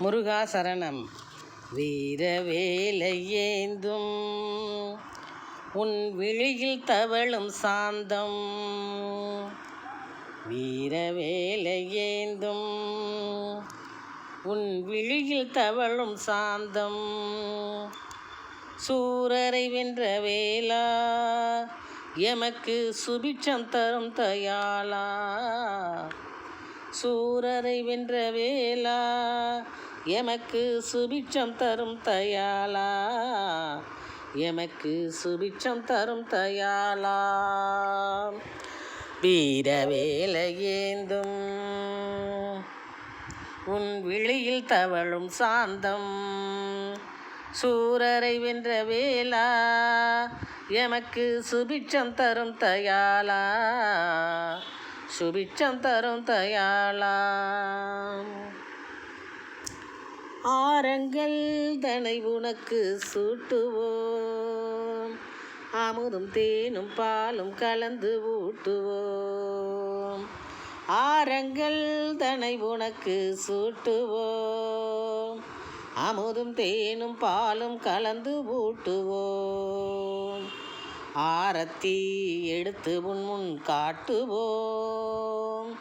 முருகா சரணம் வீர வேலையேந்தும் உன் விழியில் தவளும் சாந்தம். வீர வேலையேந்தும் உன் விழியில் தவளும் சாந்தம். சூரரை வென்ற வேலா எமக்கு சுபிட்சம் தரும் தயாளா. சூரரை வென்ற வேலா எமக்கு சுபிட்சம் தரும் தயாலா எமக்கு சுபிட்சம் தரும் தயாலா வீர ஏந்தும் உன் விழியில் தவழும் சாந்தம். சூரரை வென்ற வேலா எமக்கு சுபிட்சம் தரும் தயாலா சுபிச்சம் தரும் தயாளாம் ஆரங்கள் தனை உனக்கு சூட்டுவோம் அமுதும் தேனும் பாலும் கலந்து ஊட்டுவோம் ஆரங்கள் தனை உனக்கு சூட்டுவோம் அமுதும் தேனும் பாலும் கலந்து ஊட்டுவோம் ஆரத்தி எடுத்து உன்முன் காட்டுவோம்.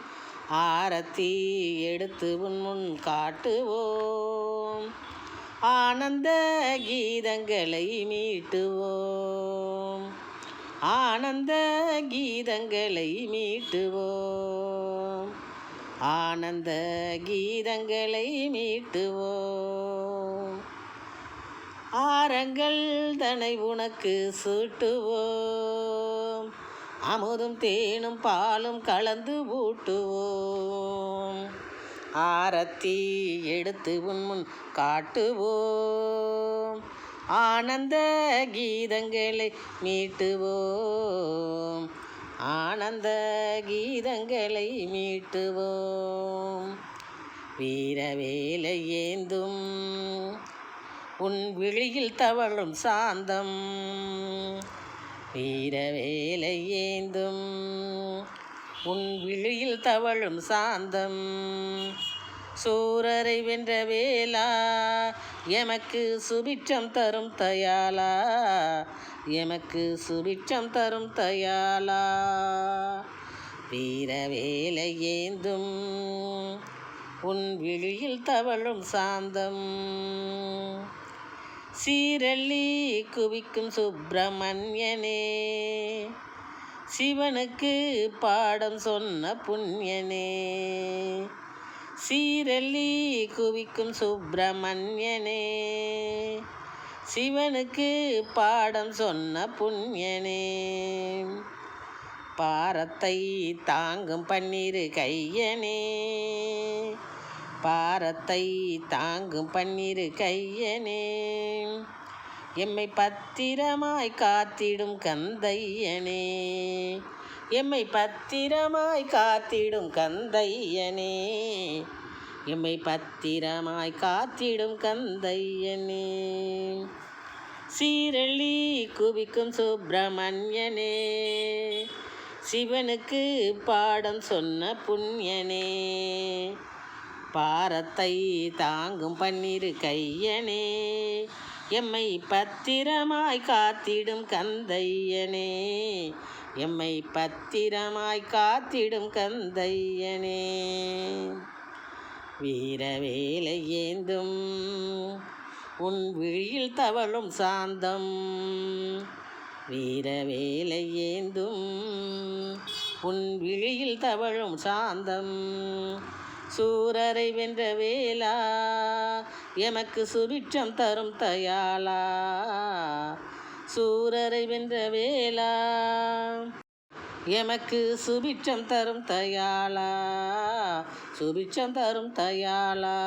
ஆரத்தி எடுத்து உன்முன் காட்டுவோம். ஆனந்த கீதங்களை மீட்டுவோம். ஆனந்த கீதங்களை மீட்டுவோம். ஆனந்த கீதங்களை மீட்டுவோம். ஆரங்கள் தனை உனக்கு சூட்டுவோம். அமுதும் தேனும் பாலும் கலந்து ஊட்டுவோம். ஆரத்தி எடுத்து உன் முன் காட்டுவோம். ஆனந்த கீதங்களை மீட்டுவோம். ஆனந்த கீதங்களை மீட்டுவோம். வீரவேலை ஏந்தும் உன் விழியில் தவழும் சாந்தம். வீரவேலை ஏந்தும். உன் விழியில் தவழும் சாந்தம். சூரரை வென்ற வேலா எமக்கு சுபிட்சம் தரும் தயாலா எமக்கு சுபிட்சம் தரும் தயாலா வீரவேலை ஏந்தும். உன் விழியில் தவழும் சாந்தம். சீரள்ளி குவிக்கும் சுப்பிரமணியனே. சிவனுக்கு பாடம் சொன்ன புண்ணியனே. சீரள்ளி குவிக்கும் சுப்பிரமணியனே. சிவனுக்கு பாடம் சொன்ன புண்ணியனே. பாரத்தை தாங்கும் பன்னீர் கையனே. பாரத்தை தாங்கும் பன்னீர் கையனே. எம்மை பத்திரமாய் காத்திடும் கந்தையனே. எம்மை பத்திரமாய் காத்திடும் கந்தையனே. எம்மை பத்திரமாய் காத்திடும் கந்தையனே. சீரழி குவிக்கும் சுப்பிரமணியனே. சிவனுக்கு பாடம் சொன்ன புண்ணியனே. பாரத்தை தாங்கும் பன்னிரு கையனே. எம்மை பத்திரமாய் காத்திடும் கந்தையனே. எம்மை பத்திரமாய் காத்திடும் கந்தையனே. வீரவேலை ஏந்தும் உன் விழியில் தவழும் சாந்தம். வீரவேலை ஏந்தும் உன் விழியில் தவழும் சாந்தம். சூரரை வென்ற வேலா எமக்கு சுபிட்சம் தரும் தயாளா. சூரரை வென்ற வேலா எமக்கு சுபிட்சம் தரும் தயாளா. சுபிட்சம் தரும் தயாளா.